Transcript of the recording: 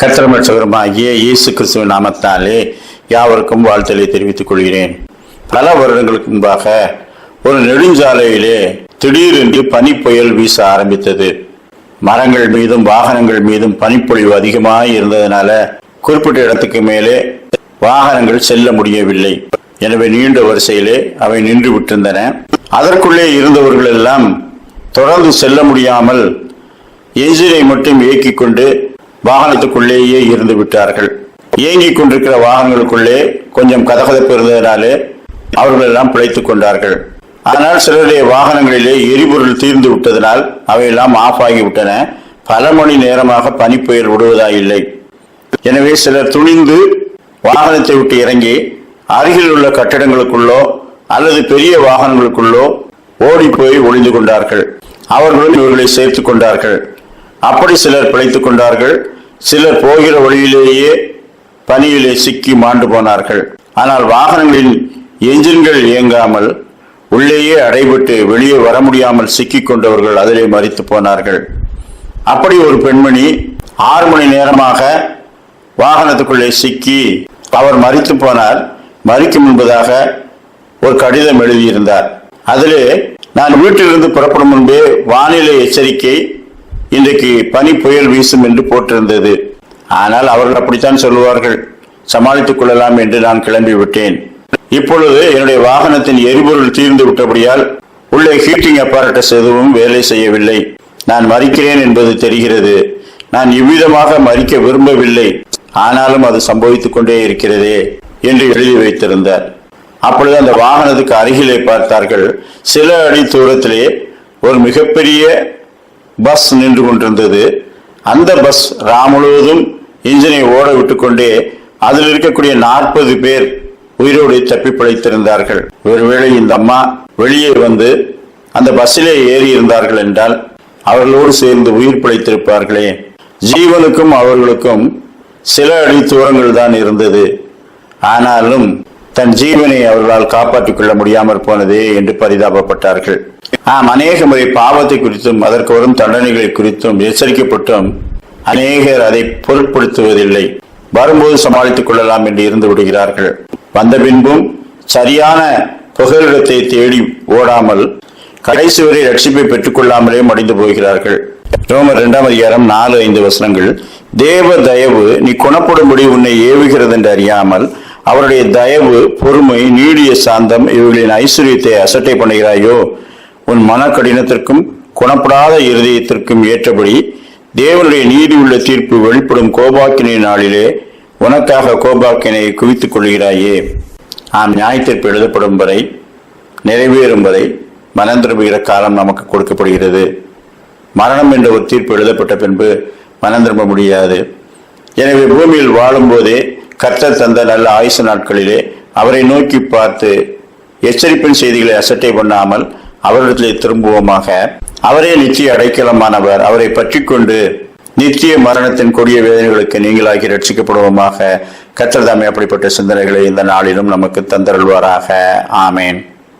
கத்திரமல் சகரமாகிய இயேசு கிறிஸ்துவின் நாமத்தாலே யாவருக்கும் வாழ்த்தலை தெரிவித்துக் கொள்கிறேன். பல வருடங்களுக்கு முன்பாக ஒரு நெடுஞ்சாலையிலே திடீரென்று பனி புயல் வீச ஆரம்பித்தது. மரங்கள் மீதும் வாகனங்கள் மீதும் பனிப்பொழிவு அதிகமாக இருந்ததுனால குறிப்பிட்ட இடத்துக்கு மேலே வாகனங்கள் செல்ல முடியவில்லை. எனவே நீண்ட வரிசையிலே அவை நின்று விட்டிருந்தன. அதற்குள்ளே இருந்தவர்கள் எல்லாம் தொடர்ந்து செல்ல முடியாமல் என்ஜினை மட்டும் இயக்கிக் கொண்டு வாகனத்துக்குள்ளேயே இருந்து விட்டார்கள். இயங்கிக் கொண்டிருக்கிற வாகனங்களுக்குள்ளே கொஞ்சம் கதகதப்பு இருந்ததினாலே அவர்கள் எல்லாம் பிழைத்துக் கொண்டார்கள். ஆனால் சிலருடைய வாகனங்களிலே எரிபொருள் தீர்ந்து விட்டதனால் அவையெல்லாம் ஆஃப் ஆகிவிட்டன பல மணி நேரமாக பனிப்புயல் விடுவதா இல்லை எனவே சிலர் துணிந்து வாகனத்தை விட்டு இறங்கி அருகில் உள்ள கட்டிடங்களுக்குள்ளோ அல்லது பெரிய வாகனங்களுக்குள்ளோ ஓடி போய் ஒளிந்து கொண்டார்கள். அவர்களும் இவர்களை சேர்த்துக் கொண்டார்கள். அப்படி சிலர் பிழைத்துக் கொண்டார்கள். சிலர் போகிற வழியிலேயே பனியிலே சிக்கி மாண்டு போனார்கள். ஆனால் வாகனங்களின் என்ஜின்கள் இயங்காமல் உள்ளேயே அடைபட்டு வெளியே வர முடியாமல் சிக்கிக் கொண்டவர்கள் அதிலே மறித்து போனார்கள். அப்படி ஒரு பெண்மணி ஆறு மணி நேரமாக வாகனத்துக்குள்ளே சிக்கி அவர் மறித்து போனார் மறிக்கும் முன்பதாக ஒரு கடிதம் எழுதியிருந்தார். அதிலே நான் வீட்டிலிருந்து புறப்படும் முன்பே வானிலை எச்சரிக்கை இன்றைக்கு பனி புயல் வீசும் என்று போட்டிருந்தது. ஆனால் அவர்கள் அப்படித்தான் சொல்லுவார்கள். சமாளித்துக் கொள்ளலாம் என்று நான் கிளம்பி விட்டேன். இப்பொழுது என்னுடைய வாகனத்தின் எரிபொருள் தீர்ந்து விட்டபடியால் உள்ளே ஹீட்டிங் அப்பாரட்டஸ் எதுவும் வேலை செய்யவில்லை. நான் மறிக்கிறேன் என்பது தெரிகிறது. நான் இவ்விதமாக மறிக்க விரும்பவில்லை. ஆனாலும் அது சம்பவித்துக் கொண்டே இருக்கிறதே என்று எழுதி வைத்திருந்தார். அப்பொழுது அந்த வாகனத்துக்கு அருகிலே பார்த்தார்கள். சில அடி தூரத்திலே ஒரு மிகப்பெரிய பஸ் நின்று கொண்டிருந்தது. அந்த பஸ் ரா முழுவதும் இன்ஜினை ஓட விட்டுக்கொண்டே அதில் இருக்கக்கூடிய நாற்பது பேர் உயிரோடு தப்பி பிழைத்திருந்தார்கள். ஒருவேளை இந்த அம்மா வெளியே வந்து அந்த பஸ்ஸிலே ஏறி இருந்தார்கள் என்றால் அவர்களோடு சேர்ந்து உயிர் பிழைத்திருப்பார்களே. ஜீவனுக்கும் அவர்களுக்கும் சில அடி தூரங்கள் தான் இருந்தது. ஆனாலும் தன் ஜீவனை அவர்களால் காப்பாற்றிக் கொள்ள முடியாமல் போனதே என்று பரிதாபப்பட்டார்கள். நாம் அநேக முறை பாவத்தை குறித்தும் அதற்கு வரும் தண்டனைகள் குறித்தும் எச்சரிக்கப்பட்டும் அநேகர் அதை பொருட்படுத்துவதில்லை. வரும்போது சமாளித்துக் கொள்ளலாம் என்று இருந்து விடுகிறார்கள். வந்த பின்பும் சரியான புகலிடத்தை தேடி ஓடாமல் கடைசி வரை ரட்சிப்பை பெற்றுக் கொள்ளாமலே மடிந்து போகிறார்கள். ரோமர் இரண்டாம் அதிகாரம் நாலு ஐந்து வசனங்கள் தேவ தயவு நீ குணப்படும்படி உன்னை ஏவுகிறது என்று அறியாமல் அவருடைய தயவு பொறுமை நீடிய சாந்தம் இவர்களின் ஐஸ்வர்யத்தை அசட்டை பண்ணுகிறாயோ உன் மன கடினத்திற்கும் குணப்படாத இருதயத்திற்கும் ஏற்றபடி தேவனுடைய நீதி உள்ள தீர்ப்பு வெளிப்படும் கோபாக்கினை நாளிலே உனக்காக கோபாக்கினை குவித்துக் கொள்கிறாயே ஆம் நியாயத்தீர்ப்பு எழுதப்படும் வரை நிறைவேறும் வரை மனம் திரும்புகிற காலம் நமக்கு கொடுக்கப்படுகிறது. மரணம் என்ற ஒரு தீர்ப்பு எழுதப்பட்ட பின்பு மனம் திரும்ப முடியாது. எனவே பூமியில் வாழும்போதே கர்த்தர் தந்த நல்ல ஆயுச நாட்களிலே அவரை நோக்கி பார்த்து எச்சரிப்பின் செய்திகளை அசட்டை பண்ணாமல் அவரிடத்திலே திரும்புவோமாக. அவரே நிச்சய அடைக்கலமானவர். அவரை பற்றி கொண்டு நித்திய மரணத்தின் கொடிய வேதனைகளுக்கு நீங்களாகி ரட்சிக்கப்படுவோமாக கத்திரதாமை அப்படிப்பட்ட சிந்தனைகளை இந்த நாளிலும் நமக்கு தந்தருள்வாராக. ஆமேன்.